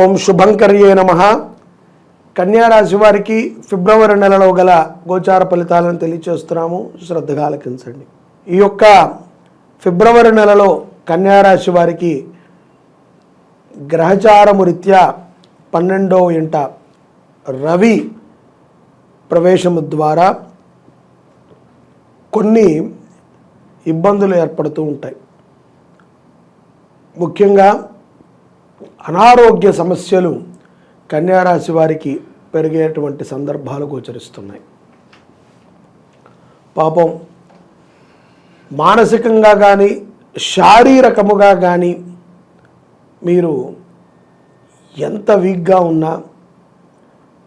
ఓం శుభంకర్యే నమ. కన్యారాశి వారికి ఫిబ్రవరి నెలలో గల గోచార ఫలితాలను తెలియచేస్తున్నాము. శ్రద్ధగా ఆలకించండి. ఈ యొక్క ఫిబ్రవరి నెలలో కన్యారాశి వారికి గ్రహచారము రీత్యా పన్నెండవ ఇంట రవి ప్రవేశము ద్వారా కొన్ని ఇబ్బందులు ఏర్పడుతూ ఉంటాయి. ముఖ్యంగా అనారోగ్య సమస్యలు కన్యారాశి వారికి పెరిగేటువంటి సందర్భాలు గోచరిస్తున్నాయి. పాపం మానసికంగా కానీ శారీరకముగా కానీ మీరు ఎంత వీక్గా ఉన్నా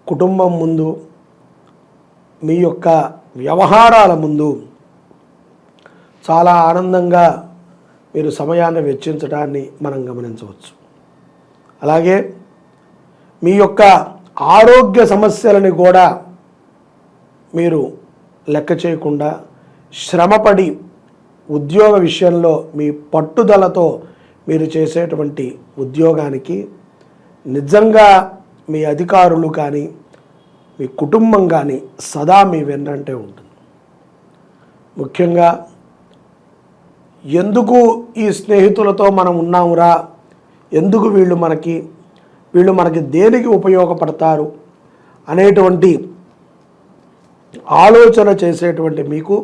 కుటుంబం ముందు మీ యొక్క వ్యవహారాల ముందు చాలా ఆనందంగా మీరు సమయాన్ని వెచ్చించడాన్ని మనం గమనించవచ్చు. అలాగే మీ యొక్క ఆరోగ్య సమస్యలని కూడా మీరు లెక్క చేయకుండా శ్రమపడి ఉద్యోగ విషయంలో మీ పట్టుదలతో మీరు చేసేటువంటి ఉద్యోగానికి నిజంగా మీ అధికారులు కానీ మీ కుటుంబం కానీ సదా మీ వెన్నంటే ఉంటుంది. ముఖ్యంగా ఎందుకు ఈ స్నేహితులతో మనం ఉన్నామురా? ఎందుకు వీళ్ళు మనకి వీళ్ళు మనకి దేనికి ఉపయోగపడతారు అనేటువంటి ఆలోచన చేసేటువంటి మీకు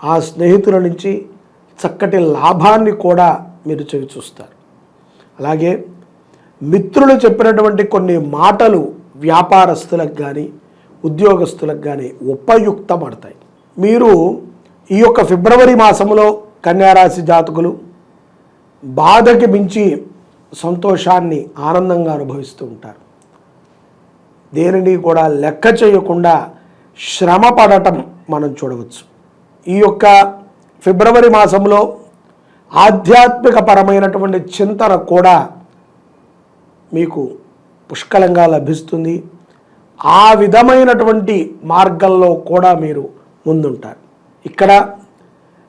ఆ స్నేహితుల నుంచి చక్కటి లాభాన్ని కూడా మీరు చవి చూస్తారు. అలాగే మిత్రులు చెప్పినటువంటి కొన్ని మాటలు వ్యాపారస్తులకు కానీ ఉద్యోగస్తులకు కానీ ఉపయుక్తపడతాయి. మీరు ఈ యొక్క ఫిబ్రవరి మాసంలో కన్యారాశి జాతకులు బాధకి మించి సంతోషాన్ని ఆనందంగా అనుభవిస్తూ ఉంటారు. దేనిని కూడా లెక్క చేయకుండా శ్రమ పడటం మనం చూడవచ్చు. ఈ యొక్క ఫిబ్రవరి మాసంలో ఆధ్యాత్మిక పరమైనటువంటి చింతన కూడా మీకు పుష్కలంగా లభిస్తుంది. ఆ విధమైనటువంటి మార్గంలో కూడా మీరు ముందుంటారు. ఇక్కడ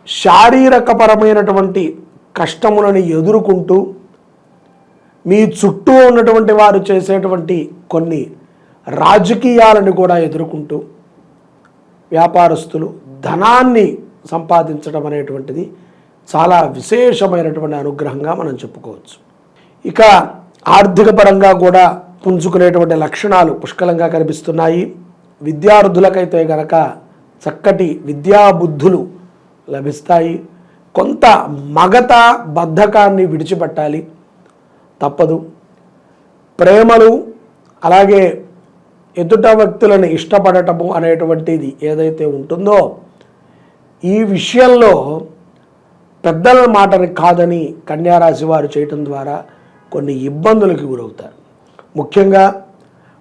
శారీరకపరమైనటువంటి కష్టములను ఎదుర్కొంటూ మీ చుట్టూ ఉన్నటువంటి వారు చేసేటువంటి కొన్ని రాజకీయాలను కూడా ఎదుర్కొంటూ వ్యాపారస్తులు ధనాన్ని సంపాదించడం అనేటువంటిది చాలా విశేషమైనటువంటి అనుగ్రహంగా మనం చెప్పుకోవచ్చు. ఇక ఆర్థిక పరంగా కూడా పుంజుకునేటువంటి లక్షణాలు పుష్కలంగా కనిపిస్తున్నాయి. విద్యార్థులకైతే గనక చక్కటి విద్యాబుద్ధులు లభిస్తాయి. కొంత మగత బద్ధకాన్ని విడిచిపెట్టాలి. తప్పదు. ప్రేమలు అలాగే ఎదుట వ్యక్తులను ఇష్టపడటము అనేటువంటిది ఏదైతే ఉంటుందో ఈ విషయంలో పెద్దల మాటని కాదని కన్యారాశి వారు చేయటం ద్వారా కొన్ని ఇబ్బందులకు గురవుతారు. ముఖ్యంగా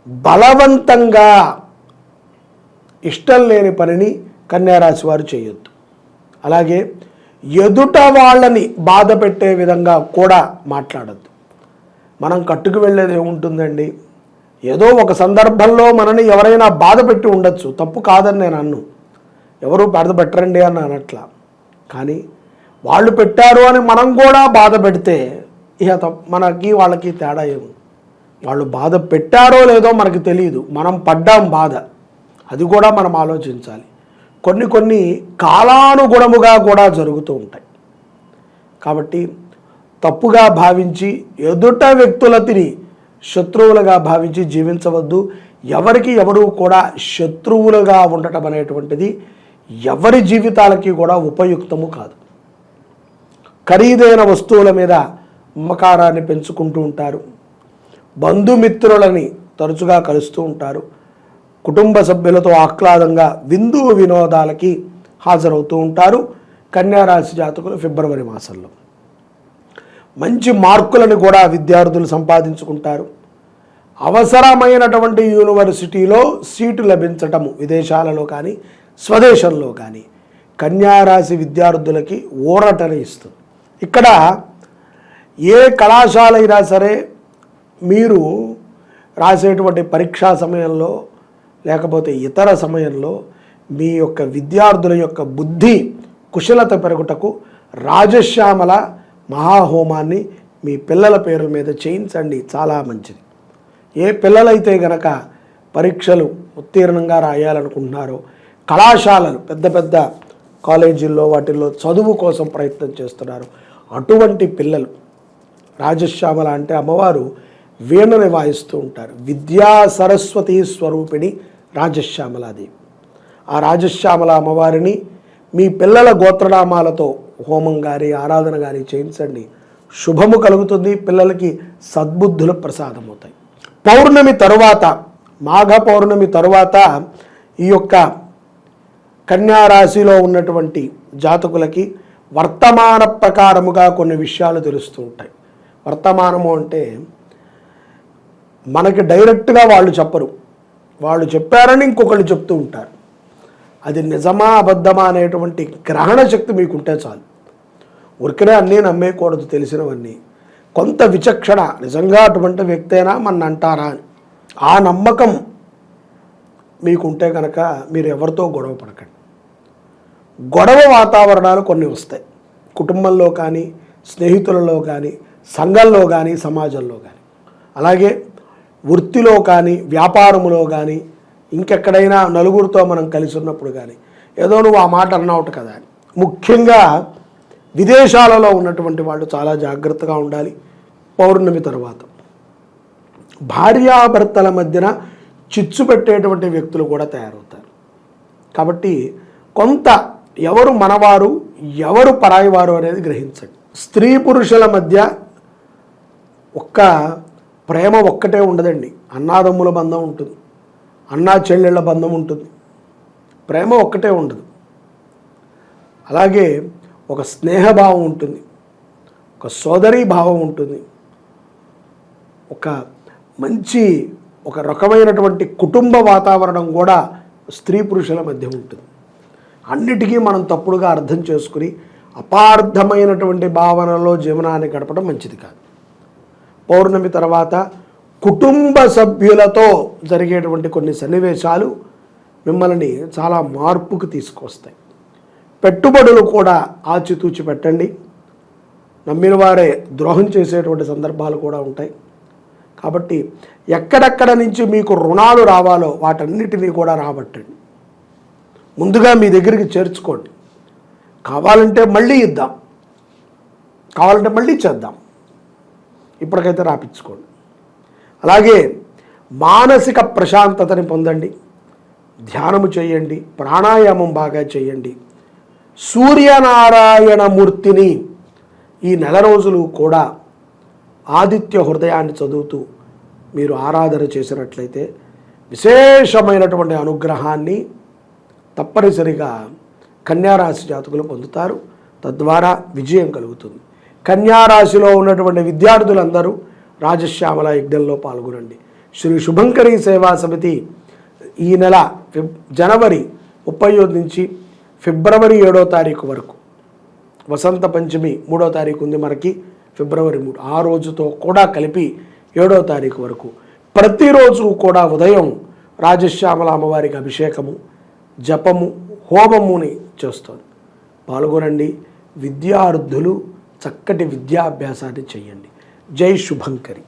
బలవంతంగా ఇష్టం లేని పనిని కన్యారాశి వారు చేయొద్దు. అలాగే ఎదుట వాళ్ళని బాధ పెట్టే విధంగా కూడా మాట్లాడద్దు. మనం కట్టుకు వెళ్ళేది ఏముంటుందండి? ఏదో ఒక సందర్భంలో మనని ఎవరైనా బాధ పెట్టి ఉండొచ్చు. తప్పు కాదని నేను అన్ను. ఎవరు బాధ పెట్టరండి అని అనట్లా. కానీ వాళ్ళు పెట్టారు అని మనం కూడా బాధ పెడితే ఇక మనకి వాళ్ళకి తేడా ఏమి వాళ్ళు బాధ పెట్టారో లేదో మనకు తెలియదు మనం పడ్డాం బాధ. అది కూడా మనం ఆలోచించాలి. కొన్ని కొన్ని కాలానుగుణముగా కూడా జరుగుతూ ఉంటాయి. కాబట్టి తప్పుగా భావించి ఎదుట వ్యక్తులతిని శత్రువులుగా భావించి జీవించవద్దు. ఎవరికి ఎవరు కూడా శత్రువులుగా ఉండటం అనేటువంటిది ఎవరి జీవితాలకి కూడా ఉపయుక్తము కాదు. ఖరీదైన వస్తువుల మీద అమ్మకారాన్ని పెంచుకుంటూ ఉంటారు. బంధుమిత్రులని తరచుగా కలుస్తూ ఉంటారు. కుటుంబ సభ్యులతో ఆహ్లాదంగా విందు వినోదాలకి హాజరవుతూ ఉంటారు కన్యారాశి జాతకులు ఫిబ్రవరి మాసంలో. మంచి మార్కులను కూడా విద్యార్థులు సంపాదించుకుంటారు. అవసరమైనటువంటి యూనివర్సిటీలో సీటు లభించటము విదేశాలలో కానీ స్వదేశంలో కానీ కన్యారాశి విద్యార్థులకి ఊరటని ఇస్తుంది. ఇక్కడ ఏ కళాశాల అయినా సరే మీరు రాసేటువంటి పరీక్షా సమయంలో లేకపోతే ఇతర సమయంలో మీ యొక్క విద్యార్థుల యొక్క బుద్ధి కుశలత పెరుగుటకు రాజశ్యామల మహాహోమాన్ని మీ పిల్లల పేర్ల మీద చేయించండి. చాలా మంచిది. ఏ పిల్లలైతే గనక పరీక్షలు ఉత్తీర్ణంగా రాయాలనుకుంటున్నారో కళాశాలలు పెద్ద పెద్ద కాలేజీల్లో వాటిల్లో చదువు కోసం ప్రయత్నం చేస్తున్నారు. అటువంటి పిల్లలు రాజశ్యామల అంటే అమ్మవారు వీణని వాయిస్తూ ఉంటారు. విద్యా సరస్వతి స్వరూపిణి రాజశ్యామలాదేవి. ఆ రాజశ్యామల అమ్మవారిని మీ పిల్లల గోత్రనామాలతో హోమం గారి ఆరాధన గారి చేయించండి. శుభము కలుగుతుంది. పిల్లలకి సద్బుద్ధులు ప్రసాదమవుతాయి. పౌర్ణమి తరువాత మాఘ పౌర్ణమి తరువాత ఈ యొక్క కన్యారాశిలో ఉన్నటువంటి జాతకులకి వర్తమాన ప్రకారముగా కొన్ని విషయాలు తెలుస్తూ ఉంటాయి. వర్తమానము అంటే మనకి డైరెక్ట్గా వాళ్ళు చెప్పరు. వాళ్ళు చెప్పారని ఇంకొకళ్ళు చెప్తూ ఉంటారు. అది నిజమా అబద్ధమా అనేటువంటి గ్రహణ శక్తి మీకుంటే చాలు. ఉరికినే అన్నీ నమ్మేయకూడదు తెలిసినవన్నీ. కొంత విచక్షణ నిజంగా అటువంటి వ్యక్తేనా మన అంటారా అని. ఆ నమ్మకం మీకుంటే కనుక మీరు ఎవరితో గొడవ పడకండి. గొడవ వాతావరణాలు కొన్ని వస్తాయి. కుటుంబంలో కానీ స్నేహితులలో కానీ సంఘంలో కానీ సమాజంలో కానీ. అలాగే వృత్తిలో కానీ వ్యాపారములో కానీ ఇంకెక్కడైనా నలుగురితో మనం కలిసి ఉన్నప్పుడు కానీ ఏదో నువ్వు ఆ మాట అన్నావుట కదా. ముఖ్యంగా విదేశాలలో ఉన్నటువంటి వాళ్ళు చాలా జాగ్రత్తగా ఉండాలి పౌర్ణమి తర్వాత. భార్యాభర్తల మధ్యన చిచ్చు పెట్టేటువంటి వ్యక్తులు కూడా తయారవుతారు. కాబట్టి కొంత ఎవరు మనవారు ఎవరు పరాయివారు అనేది గ్రహించండి. స్త్రీ పురుషుల మధ్య ఒక్క ప్రేమ ఒక్కటే ఉండదండి. అన్నాదమ్ముల బంధం ఉంటుంది. అన్నా చెల్లెళ్ళ బంధం ఉంటుంది. ప్రేమ ఒక్కటే ఉండదు. అలాగే ఒక స్నేహభావం ఉంటుంది. ఒక సోదరీ భావం ఉంటుంది. ఒక మంచి ఒక రకమైనటువంటి కుటుంబ వాతావరణం కూడా స్త్రీ పురుషుల మధ్య ఉంటుంది. అన్నిటికీ మనం తప్పుడుగా అర్థం చేసుకుని అపార్థమైనటువంటి భావనలో జీవనాన్ని గడపడం మంచిది కాదు. పౌర్ణమి తర్వాత కుటుంబ సభ్యులతో జరిగేటువంటి కొన్ని సన్నివేశాలు మిమ్మల్ని చాలా మార్పుకు తీసుకొస్తాయి. పెట్టుబడులు కూడా ఆచితూచి పెట్టండి. నమ్మిన వారే ద్రోహం చేసేటువంటి సందర్భాలు కూడా ఉంటాయి. కాబట్టి ఎక్కడెక్కడ నుంచి మీకు రుణాలు రావాలో వాటన్నిటినీ కూడా రాబట్టండి. ముందుగా మీ దగ్గరికి చేర్చుకోండి. కావాలంటే మళ్ళీ ఇద్దాం. కావాలంటే మళ్ళీ చేద్దాం. ఇప్పటికైతే రాపించుకోండి. అలాగే మానసిక ప్రశాంతతని పొందండి. ధ్యానము చేయండి. ప్రాణాయామం బాగా చేయండి. సూర్యనారాయణ మూర్తిని ఈ నెల రోజులు కూడా ఆదిత్య హృదయాన్ని చదువుతూ మీరు ఆరాధన చేసినట్లయితే విశేషమైనటువంటి అనుగ్రహాన్ని తప్పనిసరిగా కన్యారాశి జాతకులు పొందుతారు. తద్వారా విజయం కలుగుతుంది. కన్యారాశిలో ఉన్నటువంటి విద్యార్థులందరూ రాజశ్యామల యజ్ఞంలో పాల్గొనండి. శ్రీ శుభంకరి సేవా సమితి ఈ నెల జనవరి ముప్పై నుంచి ఫిబ్రవరి ఏడో తారీఖు వరకు వసంత పంచమి మూడో తారీఖు ఉంది మనకి ఫిబ్రవరి మూడు ఆ రోజుతో కూడా కలిపి ఏడో తారీఖు వరకు. ప్రతిరోజు కూడా ఉదయం రాజశ్యామల అమ్మవారికి అభిషేకము జపము హోమముని చేస్తుంది. పాల్గొనండి. విద్యార్థులు చక్కటి విద్యాభ్యాసాన్ని చేయండి జై శుభంకరి.